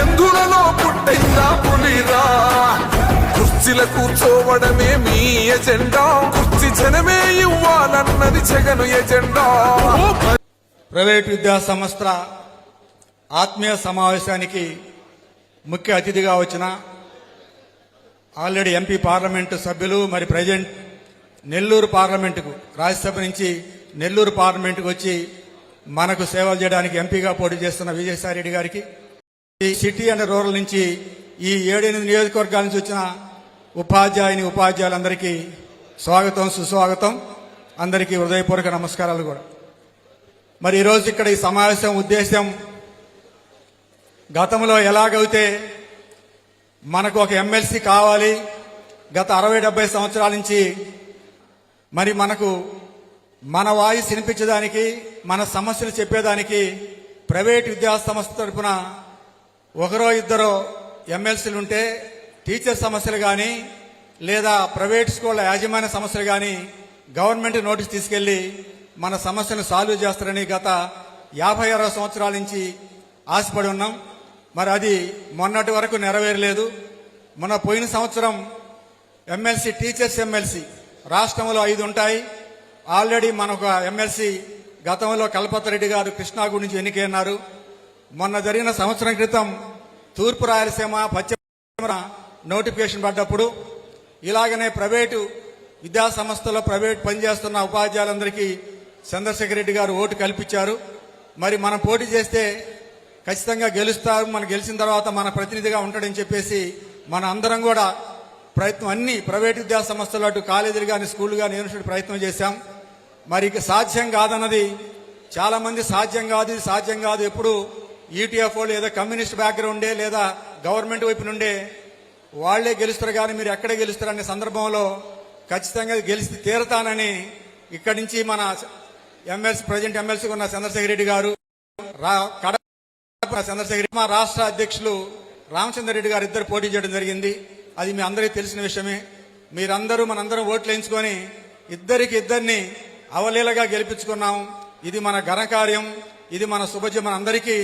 వెందులలో పుట్టిందా పులిరా? కుర్చీల కూర్చోవడమే మీ ఎజెండా. కుర్చీ జనమే ఇవ్వాలన్నది జగను ఎజెండా. ప్రైవేట్ విద్యా సంస్థ ఆత్మీయ సమావేశానికి ముఖ్య అతిథిగా వచ్చిన ఆల్రెడీ ఎంపీ పార్లమెంటు సభ్యులు మరి ప్రజెంట్ నెల్లూరు పార్లమెంటుకు రాజ్యసభ నుంచి నెల్లూరు పార్లమెంటుకు వచ్చి మనకు సేవలు చేయడానికి ఎంపీగా పోటీ చేస్తున్న విజయసాయి రెడ్డి గారికి ఈ సిటీ అండ్ రూరల్ నుంచి ఈ ఏడెనిమిది నియోజకవర్గాల నుంచి వచ్చిన ఉపాధ్యాయుని ఉపాధ్యాయులందరికీ స్వాగతం సుస్వాగతం. అందరికీ హృదయపూర్వక నమస్కారాలు కూడా. మరి ఈరోజు ఇక్కడ ఈ సమావేశం ఉద్దేశం గతంలో ఎలాగైతే మనకు ఒక ఎమ్మెల్సీ కావాలి గత అరవై డెబ్బై సంవత్సరాల నుంచి మరి మనకు మన వాయిస్ వినిపించడానికి మన సమస్యలు చెప్పేదానికి ప్రైవేట్ విద్యాసంస్థ తరఫున ఒకరో ఇద్దరో ఎమ్మెల్సీలు ఉంటే టీచర్ సమస్యలు కానీ లేదా ప్రైవేట్ స్కూళ్ళ యాజమాన్య సమస్యలు కానీ గవర్నమెంట్ నోటీస్ తీసుకెళ్ళి మన సమస్యను సాల్వ్ చేస్తారని గత యాభై అరవై సంవత్సరాల నుంచి ఆశపడి ఉన్నాం. మరి అది మొన్నటి వరకు నెరవేరలేదు. మన పోయిన సంవత్సరం ఎమ్మెల్సీ టీచర్స్ ఎమ్మెల్సీ రాష్ట్రంలో ఐదు ఉంటాయి. ఆల్రెడీ మనొక ఎమ్మెల్సీ గతంలో కల్పతరెడ్డి గారు కృష్ణా గురించి ఎన్నికైనారు మొన్న జరిగిన సంవత్సరం క్రితం తూర్పు రాయలసీమ పశ్చిమ నోటిఫికేషన్ పడ్డప్పుడు ఇలాగనే ప్రైవేటు విద్యా సంస్థలో ప్రైవేట్ పనిచేస్తున్న ఉపాధ్యాయులందరికీ చంద్రశేఖర్ రెడ్డి గారు ఓటు కల్పించారు. మరి మనం పోటీ చేస్తే ఖచ్చితంగా గెలుస్తారు. మనం గెలిచిన తర్వాత మన ప్రతినిధిగా ఉంటాడని చెప్పేసి మన అందరం కూడా ప్రయత్నం అన్ని ప్రైవేట్ విద్యా సంస్థలు అటు కాలేజీలు కానీ స్కూళ్ళు కానీ యూనివర్సిటీ ప్రయత్నం చేశాం. మరి సాధ్యం కాదన్నది చాలామంది సాధ్యం కాదు సాధ్యం కాదు. ఎప్పుడు ఈటీఎఫ్ఓ లేదా కమ్యూనిస్ట్ బ్యాక్గ్రౌండే లేదా గవర్నమెంట్ వైపు నుండే వాళ్ళే గెలుస్తారు కానీ మీరు ఎక్కడ గెలుస్తారు అనే సందర్భంలో ఖచ్చితంగా గెలిచి తీరతానని ఇక్కడి నుంచి మన ఎమ్మెల్సీ ప్రజెంట్ ఎమ్మెల్సీ ఉన్న చంద్రశేఖర రెడ్డి గారు రా- కడప రెడ్డి మా రాష్ట్ర అధ్యక్షులు రామచంద్ర రెడ్డి గారు ఇద్దరు పోటీ చేయడం జరిగింది. అది మీ అందరికీ తెలిసిన విషయమే. మీరందరూ మనందరం ఓట్లు వేయించుకొని ఇద్దరికి ఇద్దరిని అవలీలగా గెలిపించుకున్నాం. ఇది మన ఘనకార్యం ఇది మన శుభజ మన అందరికీ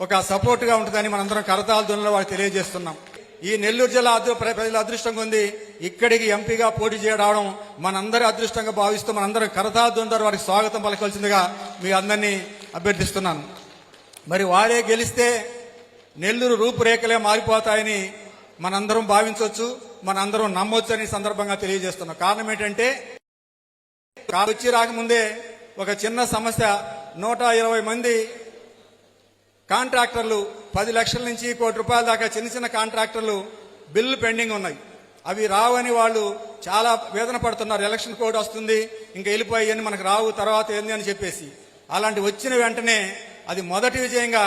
ఒక సపోర్ట్గా ఉంటుందని మనందరం కరతాల ధ్వనిలో వాళ్ళకి తెలియజేస్తున్నాం. ఈ నెల్లూరు జిల్లా ప్ర- ప్రజల అదృష్టంగా ఉంది ఇక్కడికి ఎంపీగా పోటీ చేయడం మనందరి అదృష్టంగా భావిస్తూ మనందరం కరతాల ధ్వని ద్వారా వారికి స్వాగతం పలకవలసిందిగా మీ అందరినీ అభ్యర్థిస్తున్నాను. మరి వారే గెలిస్తే నెల్లూరు రూపురేఖలే మారిపోతాయని మనందరం భావించవచ్చు మనందరం నమ్మొచ్చు అని సందర్భంగా తెలియజేస్తున్నాం. కారణం ఏంటంటే వచ్చి రాకముందే ఒక చిన్న సమస్య. నూట ఇరవై మంది కాంట్రాక్టర్లు పది లక్షల నుంచి కోటి రూపాయల దాకా చిన్న చిన్న కాంట్రాక్టర్లు బిల్లు పెండింగ్ ఉన్నాయి. అవి రావని వాళ్ళు చాలా వేదన పడుతున్నారు. ఎలక్షన్ కోడ్ వస్తుంది ఇంకా వెళ్ళిపోయాయని మనకు రావు తర్వాత ఏంది అని చెప్పేసి. అలాంటి వచ్చిన వెంటనే అది మొదటి విజయంగా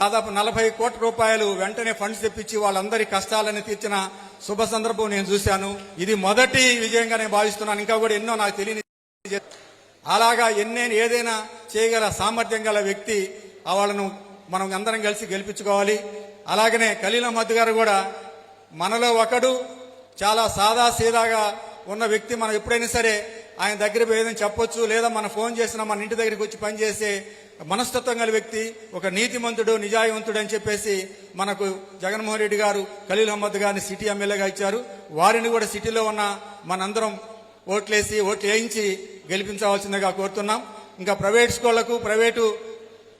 దాదాపు నలభై కోట్ల రూపాయలు వెంటనే ఫండ్స్ తెప్పించి వాళ్ళందరి కష్టాలని తీర్చిన శుభ సందర్భం నేను చూశాను. ఇది మొదటి విజయంగా నేను భావిస్తున్నాను. ఇంకా కూడా ఎన్నో నాకు తెలియని అలాగా ఎన్నే ఏదైనా చేయగల సామర్థ్యం గల వ్యక్తి ఆ వాళ్ళను మనం అందరం కలిసి గెలిపించుకోవాలి. అలాగనే ఖలీల్ అహ్మద్ గారు కూడా మనలో ఒకడు చాలా సాదా సీదాగా ఉన్న వ్యక్తి మనం ఎప్పుడైనా సరే ఆయన దగ్గర ఏదైనా చెప్పొచ్చు లేదా మనం ఫోన్ చేసినా మన ఇంటి దగ్గరికి వచ్చి పనిచేసే మనస్తత్వం గల వ్యక్తి ఒక నీతిమంతుడు నిజాయవంతుడు అని చెప్పేసి మనకు జగన్మోహన్ రెడ్డి గారు ఖలీల్ అహ్మద్ గారిని సిటీ ఎమ్మెల్యేగా ఇచ్చారు. వారిని కూడా సిటీలో ఉన్న మనందరం ఓట్లేసి ఓట్లు వేయించి గెలిపించవలసిందిగా కోరుతున్నాం. ఇంకా ప్రైవేట్ స్కూళ్ళకు ప్రైవేటు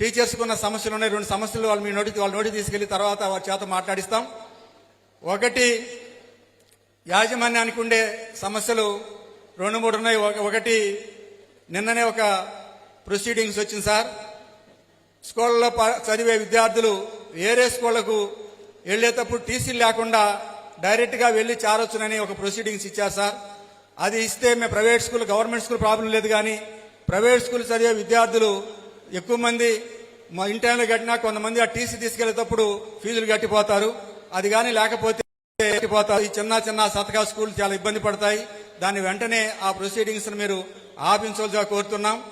టీచర్స్కున్న సమస్యలు ఉన్నాయి. రెండు సమస్యలు వాళ్ళు మీ నోటి వాళ్ళ నోటి తీసుకెళ్ళి తర్వాత వారి చేత మాట్లాడిస్తాం. ఒకటి యాజమాన్యానికి ఉండే సమస్యలు రెండు మూడు ఉన్నాయి. ఒకటి నిన్ననే ఒక ప్రొసీడింగ్స్ వచ్చింది సార్. స్కూళ్ళలో ప- చదివే విద్యార్థులు వేరే స్కూళ్ళకు వెళ్ళేటప్పుడు టీసీలు లేకుండా డైరెక్ట్గా వెళ్ళి చేరొచ్చునని ఒక ప్రొసీడింగ్స్ ఇచ్చారు సార్. అది ఇస్తే మేము private school government school problem లేదు కానీ ప్రైవేట్ స్కూల్ చదివే విద్యార్థులు ఎక్కువ మంది మా ఇంటర్నల్ కట్టినా కొంతమంది ఆ టీసీ తీసుకెళ్ళేటప్పుడు ఫీజులు కట్టిపోతారు. అది కానీ లేకపోతే కట్టిపోతారు. ఈ చిన్న చిన్న సతకా స్కూల్ చాలా ఇబ్బంది పడతాయి. దాన్ని వెంటనే ఆ ప్రొసీడింగ్స్ మీరు ఆపించవలసిగా కోరుతున్నాం.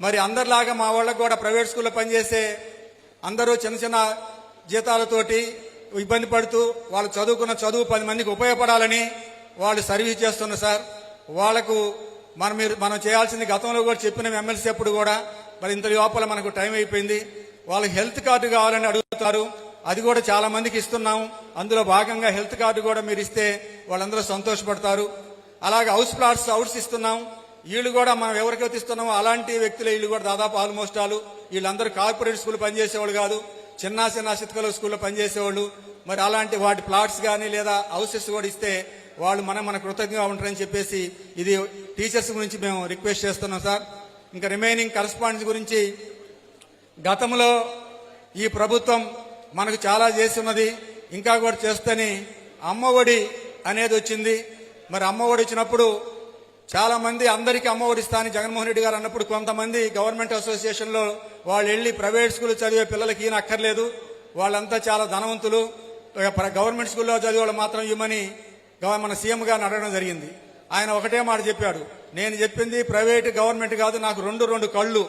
మరి అందరిలాగా మా వాళ్ళకు కూడా ప్రైవేట్ స్కూల్లో పనిచేసే అందరూ చిన్న చిన్న జీతాలతోటి ఇబ్బంది పడుతూ వాళ్ళు చదువుకున్న చదువు పది మందికి ఉపయోగపడాలని వాళ్ళు సర్వీస్ చేస్తున్నారు సార్. వాళ్ళకు మనం మీరు మనం చేయాల్సింది గతంలో కూడా చెప్పిన ఎమ్మెల్సీ అప్పుడు కూడా. మరి ఇంత లోపల మనకు టైం అయిపోయింది. వాళ్ళు హెల్త్ కార్డు కావాలని అడుగుతారు. అది కూడా చాలా మందికి ఇస్తున్నాం. అందులో భాగంగా హెల్త్ కార్డు కూడా మీరు ఇస్తే వాళ్ళందరూ సంతోషపడతారు. అలాగే హౌస్ ప్లాట్స్ హౌస్ ఇస్తున్నాం. వీళ్ళు కూడా మనం ఎవరికైతే ఇస్తున్నామో అలాంటి వ్యక్తులు వీళ్ళు కూడా దాదాపు ఆల్మోస్ట్ ఆలు. వీళ్ళందరూ కార్పొరేట్ స్కూల్ పనిచేసేవాళ్ళు కాదు. చిన్న చిన్న చిత్కల స్కూల్లో పనిచేసేవాళ్ళు. మరి అలాంటి వాటి ప్లాట్స్ కానీ లేదా హౌసెస్ కూడా ఇస్తే వాళ్ళు మనం మన కృతజ్ఞంగా ఉంటారని చెప్పేసి ఇది టీచర్స్ గురించి మేము రిక్వెస్ట్ చేస్తున్నాం సార్. ఇంకా రిమైనింగ్ కరస్పాండెన్స్ గురించి గతంలో ఈ ప్రభుత్వం మనకు చాలా చేసి ఉన్నది ఇంకా కూడా చేస్తని అమ్మఒడి అనేది వచ్చింది. మరి అమ్మఒడి వచ్చినప్పుడు చాలా మంది అందరికీ అమ్మఒడి ఇస్తా జగన్మోహన్ రెడ్డి గారు అన్నప్పుడు కొంతమంది గవర్నమెంట్ అసోసియేషన్లో వాళ్ళు వెళ్ళి ప్రైవేట్ స్కూల్ చదివే పిల్లలకి ఈయన అక్కర్లేదు. వాళ్ళంతా చాలా ధనవంతులు. గవర్నమెంట్ స్కూల్లో చదివే వాళ్ళు మాత్రం ఇవ్వమని మన సీఎం గారిని అడగడం జరిగింది. ఆయన ఒకటే మాట చెప్పాడు. నేను చెప్పింది ప్రైవేటు గవర్నమెంట్ కాదు నాకు రెండు రెండు కళ్ళు.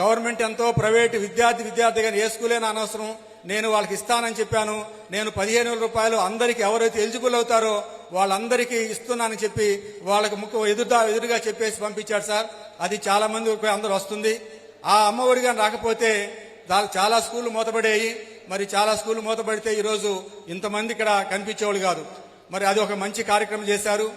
గవర్నమెంట్ ఎంతో ప్రైవేటు విద్యార్థి విద్యార్థి కానీ ఏ స్కూలైనా అనవసరం. నేను వాళ్ళకి ఇస్తానని చెప్పాను. నేను పదిహేను వేల రూపాయలు అందరికీ ఎవరైతే ఎలిజిబుల్ అవుతారో వాళ్ళందరికీ ఇస్తున్నానని చెప్పి వాళ్ళకి ముఖ్య ఎదురుగా ఎదురుగా చెప్పేసి పంపించాడు సార్. అది చాలా మంది అందరూ వస్తుంది. ఆ అమ్మఒడిగా రాకపోతే చాలా స్కూళ్ళు మూతపడేయి. మరి చాలా స్కూళ్ళు మూతపడితే ఈరోజు ఇంతమంది ఇక్కడ కనిపించేవాళ్ళు కాదు. మరి అది ఒక మంచి కార్యక్రమం చేశారు.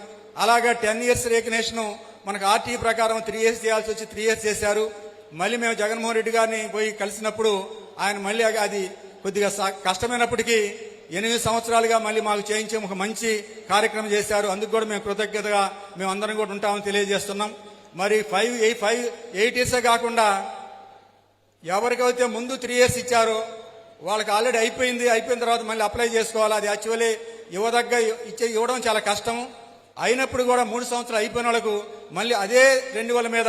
అలాగే టెన్ ఇయర్స్ రేకనేషన్ మనకు ఆర్టీ ప్రకారం త్రీ ఇయర్స్ చేయాల్సి వచ్చి త్రీ ఇయర్స్ చేశారు. మళ్ళీ మేము జగన్మోహన్ రెడ్డి గారిని పోయి కలిసినప్పుడు ఆయన మళ్ళీ అది- కొద్దిగా స- కష్టమైనప్పటికీ ఎనిమిది సంవత్సరాలుగా మళ్ళీ మాకు చేయించే ఒక మంచి కార్యక్రమం చేశారు. అందుకు కూడా మేము కృతజ్ఞతగా మేము అందరం కూడా ఉంటామని తెలియజేస్తున్నాం. మరి ఫైవ్ ఎయిట్ ఫైవ్ ఎయిట్ ఇయర్సే కాకుండా ఎవరికైతే ముందు త్రీ ఇయర్స్ ఇచ్చారో వాళ్ళకి ఆల్రెడీ అయిపోయింది. అయిపోయిన తర్వాత మళ్ళీ అప్లై చేసుకోవాలి. అది యాక్చువల్లీ యువదగ్గ ఇచ్చే ఇవ్వడం చాలా కష్టం. అయినప్పుడు కూడా మూడు సంవత్సరాలు అయిపోయిన వాళ్ళకు మళ్ళీ అదే రెండు వేల మీద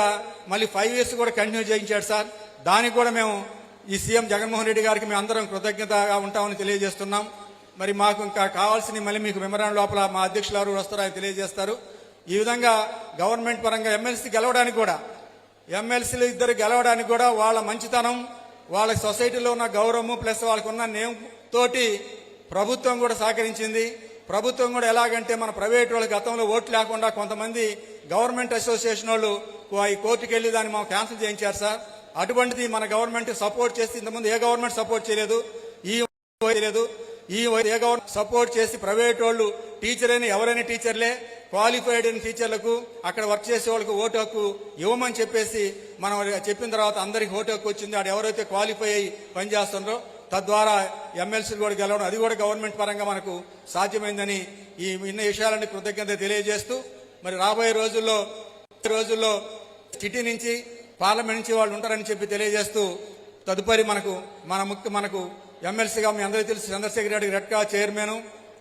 మళ్ళీ ఫైవ్ ఇయర్స్ కూడా కంటిన్యూ చేయించాడు సార్. దానికి కూడా మేము ఈ సీఎం జగన్మోహన్ రెడ్డి గారికి మేము అందరం కృతజ్ఞతగా ఉంటామని తెలియజేస్తున్నాం. మరి మాకు ఇంకా కావాల్సిన మళ్ళీ మీకు మెమరాన్ లోపల మా అధ్యక్షులు ఎవరు వస్తారో ఆయన తెలియజేస్తారు. ఈ విధంగా గవర్నమెంట్ పరంగా ఎమ్మెల్సీ గెలవడానికి కూడా ఎమ్మెల్సీలు ఇద్దరు గెలవడానికి కూడా వాళ్ళ మంచితనం వాళ్ళ సొసైటీలో ఉన్న గౌరవము ప్లస్ వాళ్ళకు ఉన్న నేమ్ తోటి ప్రభుత్వం కూడా సహకరించింది. ప్రభుత్వం కూడా ఎలాగంటే మన ప్రైవేట్ వాళ్ళు గతంలో ఓట్లు లేకుండా కొంతమంది గవర్నమెంట్ అసోసియేషన్ వాళ్ళు ఈ కోర్టుకు వెళ్ళి దాన్ని మనం క్యాన్సిల్ చేయించారు సార్. అటువంటిది మన గవర్నమెంట్ సపోర్ట్ చేసి ఇంతకుముందు ఏ గవర్నమెంట్ సపోర్ట్ చేయలేదు ఈ లేదు ఈ ఏ గవర్నమెంట్ సపోర్ట్ చేసి ప్రైవేట్ వాళ్ళు టీచర్ అయినా ఎవరైనా టీచర్లే క్వాలిఫైడ్ అయిన టీచర్లకు అక్కడ వర్క్ చేసే వాళ్ళకి ఓటు హక్కు ఇవ్వమని చెప్పేసి మనం చెప్పిన తర్వాత అందరికి ఓటు హక్కు వచ్చింది. ఆడ ఎవరైతే క్వాలిఫై అయ్యి పనిచేస్తున్నారో తద్వారా ఎమ్మెల్సీలు కూడా గెలవడం అది కూడా గవర్నమెంట్ పరంగా మనకు సాధ్యమైందని ఈ ఇన్ని విషయాలని కృతజ్ఞత తెలియజేస్తూ మరి రాబోయే రోజుల్లో రోజుల్లో సిటీ నుంచి పార్లమెంట్ నుంచి వాళ్ళు ఉంటారని చెప్పి తెలియజేస్తూ తదుపరి మనకు మన ముఖ్య మనకు ఎమ్మెల్సీగా మీ అందరికీ తెలుసు చంద్రశేఖర్ రెడ్డి రెడ్కా చైర్మన్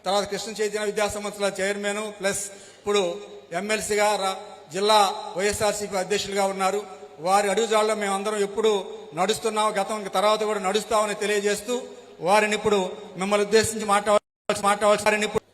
తర్వాత కృష్ణ చైతన్య విద్యా సంస్థల చైర్మన్ ప్లస్ ఇప్పుడు ఎమ్మెల్సీగా రా- జిల్లా వైఎస్ఆర్సీపీ అధ్యక్షులుగా ఉన్నారు. వారి అడుగుజాడలో మేమందరం ఎప్పుడూ నడుస్తున్నాం గతం తర్వాత కూడా నడుస్తామని తెలియజేస్తూ వారిని ఇప్పుడు మిమ్మల్ని ఉద్దేశించి మాట్లాడాల్సి మాట్లాడాల్సి వారిని ఇప్పుడు